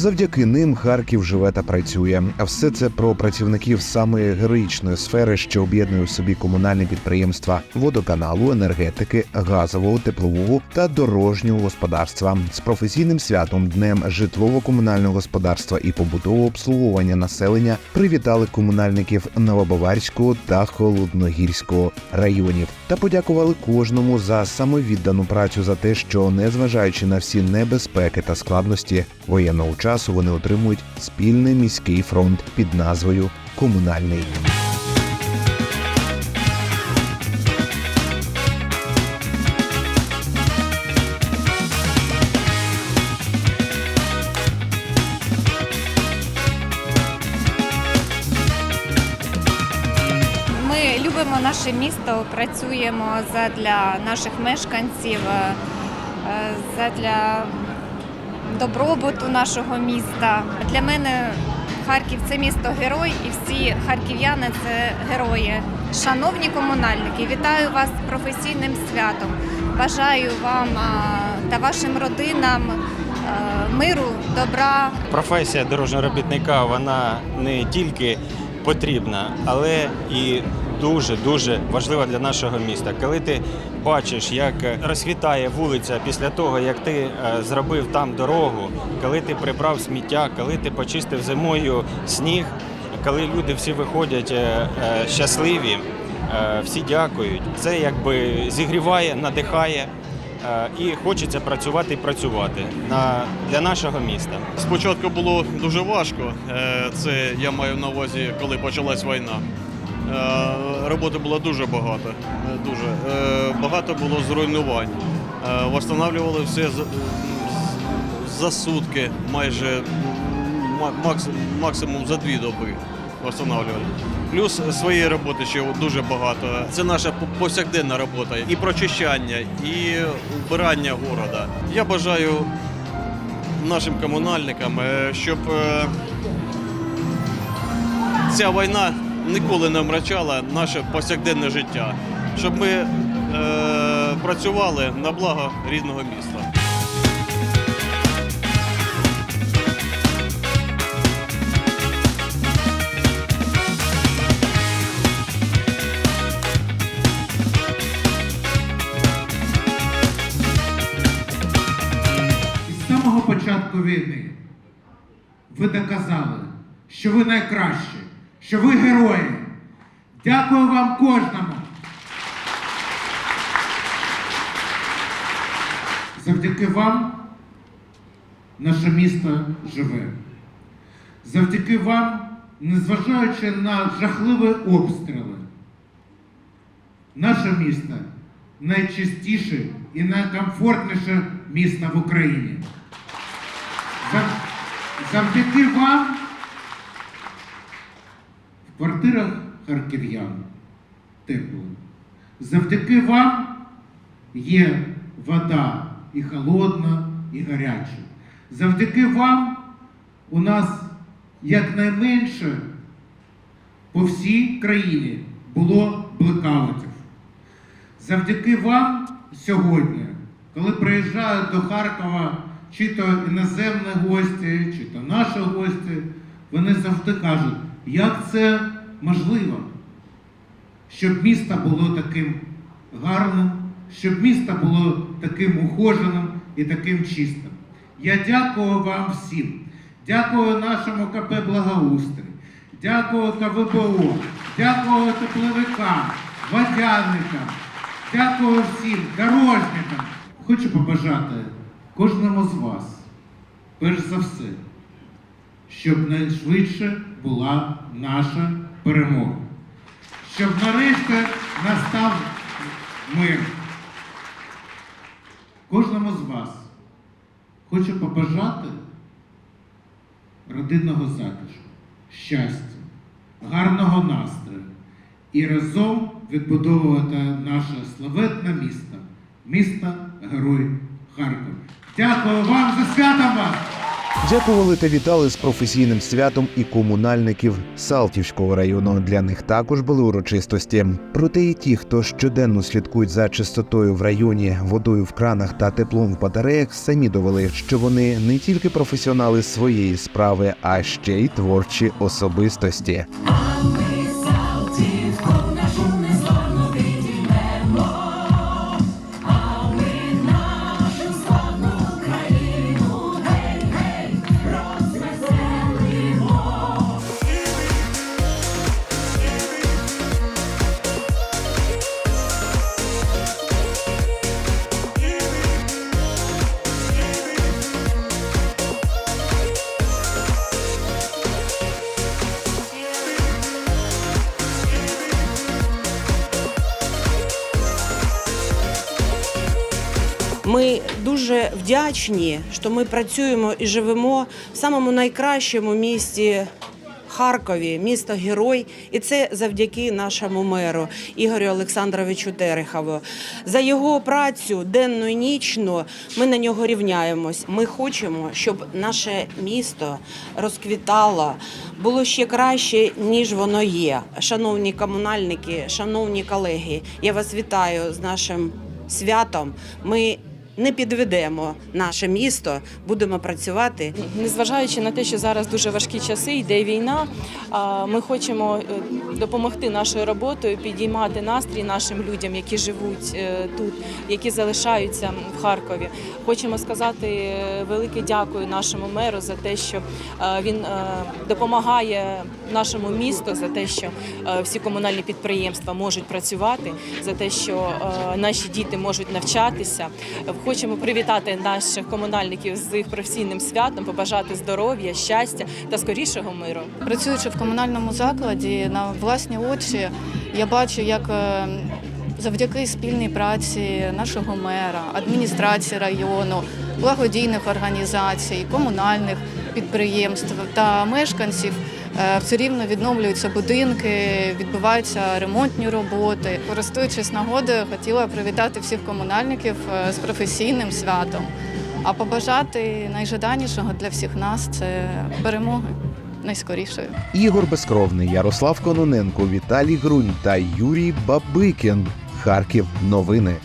Завдяки ним Харків живе та працює. А все це про працівників самої героїчної сфери, що об'єднує в собі комунальні підприємства водоканалу, енергетики, газового, теплового та дорожнього господарства з професійним святом днем житлово-комунального господарства і побутового обслуговування населення привітали комунальників Новобаварського та Холодногірського районів та подякували кожному за самовіддану працю за те, що незважаючи на всі небезпеки та складності воєнного часу, вони отримують спільний міський фронт під назвою Комунальний. Любимо наше місто, працюємо задля наших мешканців, е, задля добробуту нашого міста. Для мене Харків це місто герой, і всі харків'яни це герої. Шановні комунальники, вітаю вас з професійним святом. Бажаю вам та вашим родинам миру, добра, Професія дорожнього робітника вона не тільки потрібна, але і дуже дуже важлива для нашого міста. Коли ти бачиш, як розквітає вулиця після того, як ти е, зробив там дорогу, коли ти прибрав сміття, коли ти почистив зимою сніг, коли люди всі виходять е, е, щасливі, е, всі дякують. Це якби зігріває, надихає. е, І хочеться працювати і працювати на, для нашого міста. Спочатку було дуже важко. Е, Це я маю на увазі, коли почалась війна. Е, Роботи було дуже багато. Дуже Е, багато було зруйнувань. Е, Восстанавлювали все за, сутки, майже максимум за дві доби. Восстанавлювали. Плюс своєї роботи ще дуже багато. Це наша по- повсякденна робота. І прочищання, і вбирання города. Я бажаю нашим комунальникам, щоб ця війна ніколи не омрачала наше повсякденне життя, щоб ми е, працювали на благо рідного міста. Початку війни ви доказали, що ви найкращі, що ви герої. Дякую вам кожному. Завдяки вам наше місто живе. Завдяки вам, незважаючи на жахливі обстріли, наше місто найчистіше і найкомфортніше місто в Україні. Завдяки вам квартирах харків'ян тепло. Завдяки вам є вода і холодна, і гаряча. Завдяки вам у нас якнайменше по всій країні було блекаутів. Завдяки вам сьогодні, коли приїжджають до Харкова чи то іноземні гості, чи то наші гості, вони завжди кажуть, як це можливо, щоб місто було таким гарним, щоб місто було таким ухоженим і таким чистим. Я дякую вам всім. Дякую нашому КП Благоустрій, дякую КВБО, дякую тепловикам, водяникам, дякую всім дорожникам. Хочу побажати кожному з вас, перш за все, щоб найшвидше була наша перемога. Щоб нарешті настав мир. Кожному з вас хочу побажати родинного затишку, щастя, гарного настрою і разом відбудовувати наше славетне місто, місто Герой Харків. Дякую вам за святом вас! Дякували та вітали з професійним святом і комунальників Салтівського району. Для них також були урочистості. Проте і ті, хто щоденно слідкують за чистотою в районі, водою в кранах та теплом в батареях, самі довели, що вони не тільки професіонали своєї справи, а ще й творчі особистості. Ми дуже вдячні, що ми працюємо і живемо в самому найкращому місті Харкові, місто Герой, і це завдяки нашому меру Ігорю Олександровичу Терехову. За його працю денну і нічну ми на нього рівняємось. Ми хочемо, щоб наше місто розквітало, було ще краще, ніж воно є. Шановні комунальники, шановні колеги, я вас вітаю з нашим святом. Ми не підведемо наше місто, будемо працювати. Незважаючи на те, що зараз дуже важкі часи, йде війна. Ми хочемо е, допомогти нашою роботою, підіймати настрій нашим людям, які живуть е, тут, які залишаються в Харкові. Хочемо сказати е, велике дякую нашому меру за те, що він допомагає нашому місту, за те, що всі комунальні підприємства можуть працювати, за те, що наші діти можуть навчатися. Хочемо привітати наших комунальників з їх професійним святом, побажати здоров'я, щастя та скорішого миру. Працюючи в комунальному закладі на власні очі, я бачу, як е, завдяки спільній праці нашого мера, адміністрації району, благодійних організацій, комунальних підприємств та мешканців. Е, Все рівно відновлюються будинки, відбуваються ремонтні роботи. Користуючись нагодою, хотіла привітати всіх комунальників е, з професійним святом, а побажати найжаданішого для всіх нас це перемоги найскорішої. Ігор Безкровний, Ярослав Кононенко, Віталій Грунь та Юрій Бабикін. Харків. Новини.